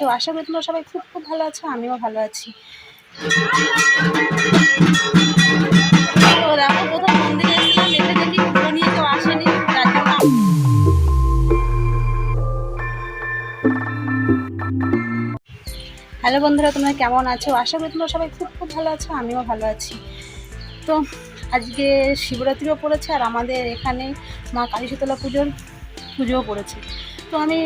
আছো আশা করি তোমরা সবাই খুব খুব ভালো আছো, আমিও ভালো আছি। তো আসেনি হ্যালো বন্ধুরা, তোমরা কেমন আছো? আশা করি তোমরা সবাই খুব খুব ভালো আছো, আমিও ভালো আছি। তো আজকে শিবরাত্রিও পড়েছে, আর আমাদের এখানে মা কালী শীতলা পুজোর পুজোও পড়েছে। তো আমি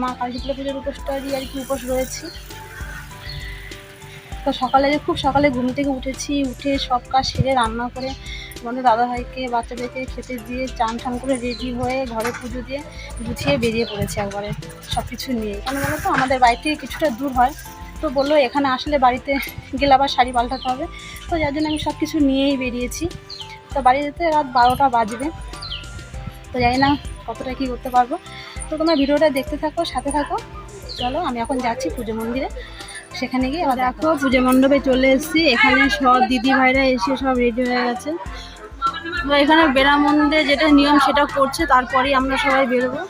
মা কালী শীতলা পুজোর উপোসটা দিয়ে আর কি উপোস রয়েছি। তো সকালে খুব সকালে ঘুম থেকে উঠেছি, উঠে সব কাজ সেরে রান্না করে আমাদের দাদাভাইকে, বাচ্চাদেরকে খেতে দিয়ে চান টান করে রেডি হয়ে ঘরে পুজো দিয়ে গুছিয়ে বেরিয়ে পড়েছে একবারে সব কিছু নিয়ে। কেন বলো তো? আমাদের বাড়ি থেকে কিছুটা দূর হয়। তো বলল এখানে আসলে বাড়িতে গেলে আবার শাড়ি পাল্টাতে হবে। তো যার জন্য আমি সব কিছু নিয়েই বেরিয়েছি। তো বাড়ি যেতে রাত বারোটা বাজবে। তো জানি না কতটা কী করতে পারব। তো তোমরা ভিডিওটা দেখতে থাকো, সাথে থাকো। চলো, আমি এখন যাচ্ছি পুজো মন্দিরে। সেখানে গিয়ে দেখো পুজো মণ্ডপে চলে এসেছি। এখানে সব দিদি ভাইরা এসে সব রেডি হয়ে গেছে। এখানে এখানে বেড়ামন্দিরে যেটা নিয়ম, সেটা করছে। তারপরেই আমরা সবাই বেরোবো।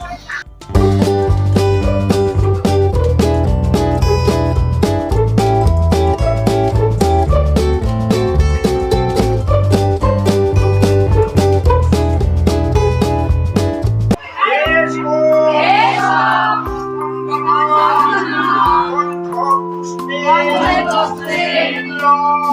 তো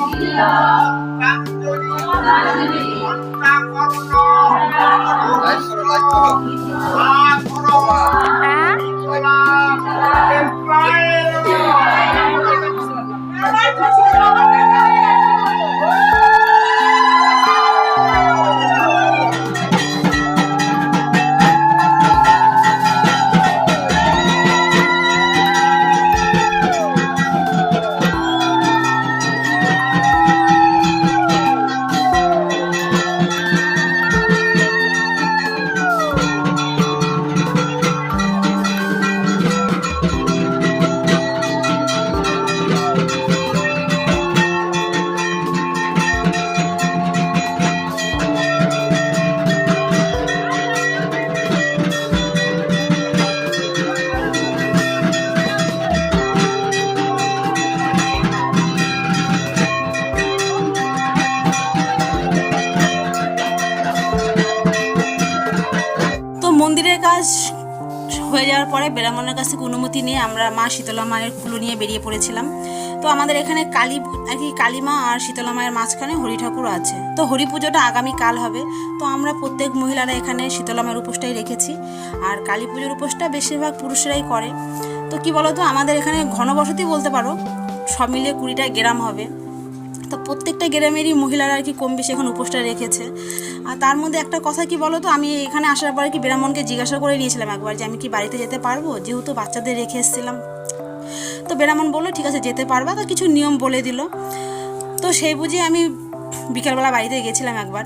হয়ে যাওয়ার পরে বেড়ামনের কাছ অনুমতি নিয়ে আমরা মা শীতলা মায়ের কুলো নিয়ে বেরিয়ে পড়েছিলাম। তো আমাদের এখানে কালী আর কি কালী মা আর শীতলা মায়ের মাঝখানে হরি ঠাকুর আছে। তো হরি পুজোটা আগামী কাল হবে। তো আমরা প্রত্যেক মহিলারা এখানে শীতলা মায়ের উপোসটাই রেখেছি। আর কালী পুজোর উপোসটা বেশিরভাগ পুরুষরাই করে। তো কি বলতো? আমাদের এখানে ঘনবসতি বলতে পারো, সব মিলিয়ে কুড়িটা গ্রাম হবে। তো প্রত্যেকটা গ্রামেরই মহিলারা আর কি কম বেশি এখন উপোসটা রেখেছে। আর তার মধ্যে একটা কথা কি বলো তো আমি এখানে আসার পরে কি ব্রাহ্মণকে জিজ্ঞাসা করে নিয়েছিলাম একবার যে আমি কি বাড়িতে যেতে পারব? যেহেতু বাচ্চাদের রেখে এসেছিলাম। তো ব্রাহ্মণ বলল, ঠিক আছে, যেতে পারবা। তো কিছু নিয়ম বলে দিল। তো সেই বুঝে আমি বিকালবেলা বাড়িতে গেছিলাম একবার।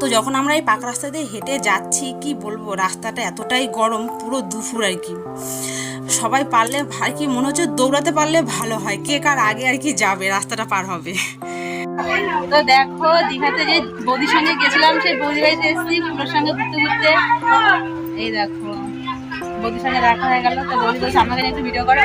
তো যখন আমরা এই পাক রাস্তা দিয়ে হেঁটে যাচ্ছি, কি বলব? রাস্তাটা এতটাই গরম, পুরো দুপুর আর কি। সবাই পারলে আর কি মনে হচ্ছে দৌড়াতে পারলে ভালো হয়? কে কার আগে আর কি যাবে? রাস্তাটা পার হবে। তো দেখো দীঘাতে যে বৌদির সঙ্গে গেছিলাম সেই বৌদি বাড়িতে এসেছি পুরোর সঙ্গে ঘুরতে ঘুরতে। এই দেখো বৌদির সঙ্গে দেখা হয়ে গেল তো বৌদি বলছে আমাকে একটু ভিডিও করো।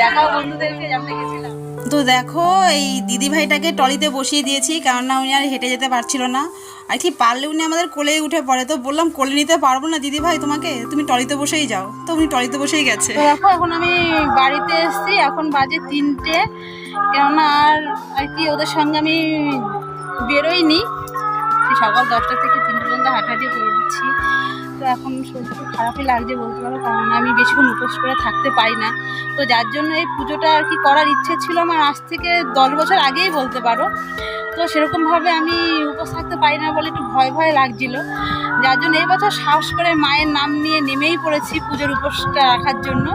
দেখাও বন্ধুদেরকে যে গেছিলাম। তো দেখো এই দিদি ভাইটাকে টলিতে বসিয়ে দিয়েছি কেননা উনি আর হেঁটে যেতে পারছিল না। আর কি পারলে উনি আমাদের কোলেই উঠে পড়ে। তো বললাম, কোলে নিতে পারব না দিদি ভাই তোমাকে? তুমি টলিতে বসেই যাও। তো উনি টলিতে বসেই গেছে। দেখো, এখন আমি বাড়িতে এসেছি, এখন বাজে তিনটে। কেননা আর আর কি, ওদের সঙ্গে আমি বেরোইনি। সকাল দশটা থেকে তিনটে পর্যন্ত হাঁটাহাঁটি করে দিচ্ছি তো এখন শরীর খুব খারাপই লাগছে বলতে পারো, কারণ আমি বেশিক্ষণ উপোস করে থাকতে পারি না। তো যার জন্য এই পুজোটা আর কি করার ইচ্ছে ছিল আমার আজ থেকে দশ বছর আগেই বলতে পারো। তো সেরকমভাবে আমি উপোস থাকতে পারি না বলে একটু ভয় ভয় লাগছিল। যার জন্য এই বছর সাহস করে মায়ের নাম নিয়ে নেমেই পড়েছি পুজোর উপোসটা রাখার জন্য।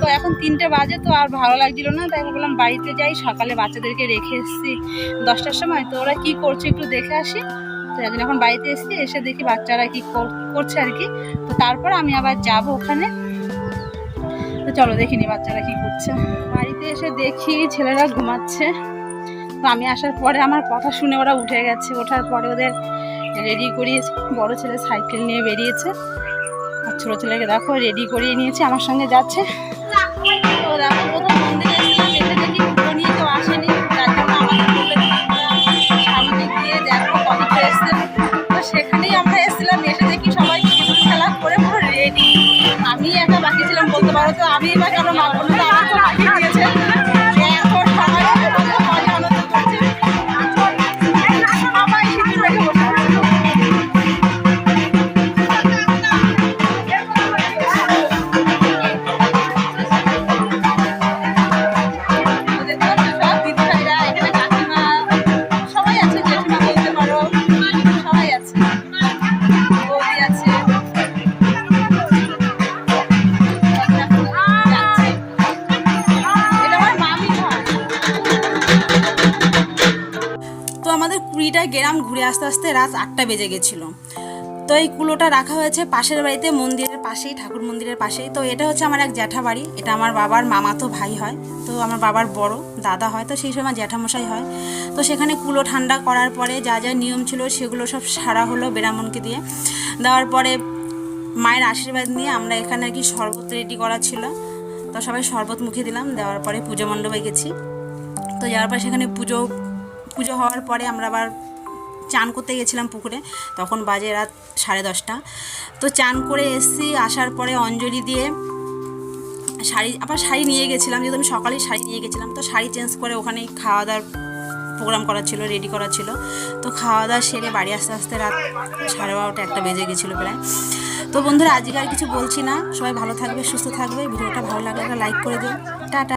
তো এখন তিনটে বাজে, তো আর ভালো লাগছিল না, তাই বললাম বাড়িতে যাই, সকালে বাচ্চাদেরকে রেখে এসেছি দশটার সময়। তো ওরা কী করছে একটু দেখে আসি। যার জন্য এখন বাড়িতে এসেছি, এসে দেখি বাচ্চারা কি করছে আর কি। তো তারপর আমি আবার যাব ওখানে। তো চলো দেখিনি বাচ্চারা কি করছে। বাড়িতে এসে দেখি ছেলেরা ঘুমাচ্ছে। তো আমি আসার পরে আমার কথা শুনে ওরা উঠে গেছে। ওঠার পরে ওদের রেডি করিয়েছে বড় ছেলে সাইকেল নিয়ে বেরিয়েছে। আর ছোটো ছেলেকে দেখো রেডি করিয়ে নিয়েছে, আমার সঙ্গে যাচ্ছে। তো দেখো আমি একা বাকি ছিলাম বলতে পারো তো আমি এবার কেন মাখবো না কুড়িটা গ্রাম ঘুরে আসতে আসতে রাত আটটা বেজে গেছিল। তো এই কুলোটা রাখা হয়েছে পাশের বাড়িতে, মন্দিরের পাশেই, ঠাকুর মন্দিরের পাশেই। তো এটা হচ্ছে আমার এক জ্যাঠা বাড়ি, এটা আমার বাবার মামাতো ভাই হয়। তো আমার বাবার বড় দাদা হয়, তো সেই সময় আমার জ্যাঠামশাই হয়। তো সেখানে কুলো ঠান্ডা করার পরে যা যা নিয়ম ছিল সেগুলো সব সারা হলো বেরামনকে দিয়ে। দেওয়ার পরে মায়ের আশীর্বাদ নিয়ে আমরা এখানে আর কি শরবত রেডি করা ছিল। তো সবাই শরবত মুখে দিলাম, দেওয়ার পরে পুজো মণ্ডপে গেছি। তো যাওয়ার পরে সেখানে পুজো পুজো হওয়ার পরে আমরা আবার চান করতে গেছিলাম পুকুরে, তখন বাজে রাত সাড়ে দশটা। তো চান করে এসছি, আসার পরে অঞ্জলি দিয়ে শাড়ি, আবার শাড়ি নিয়ে গেছিলাম, যেহেতু আমি সকালেই শাড়ি নিয়ে গেছিলাম, তো শাড়ি চেঞ্জ করে ওখানেই খাওয়া দাওয়ার প্রোগ্রাম করা ছিল রেডি করা ছিল। তো খাওয়া দাওয়া সেরে বাড়ি আসতে আসতে রাত সাড়ে বারোটা একটা বেজে গেছিল প্রায়। তো বন্ধুরা, আজকে আর কিছু বলছি না। সবাই ভালো থাকবে, সুস্থ থাকবে। ভিডিওটা ভালো লাগলে লাইক করে দিও। টাটা।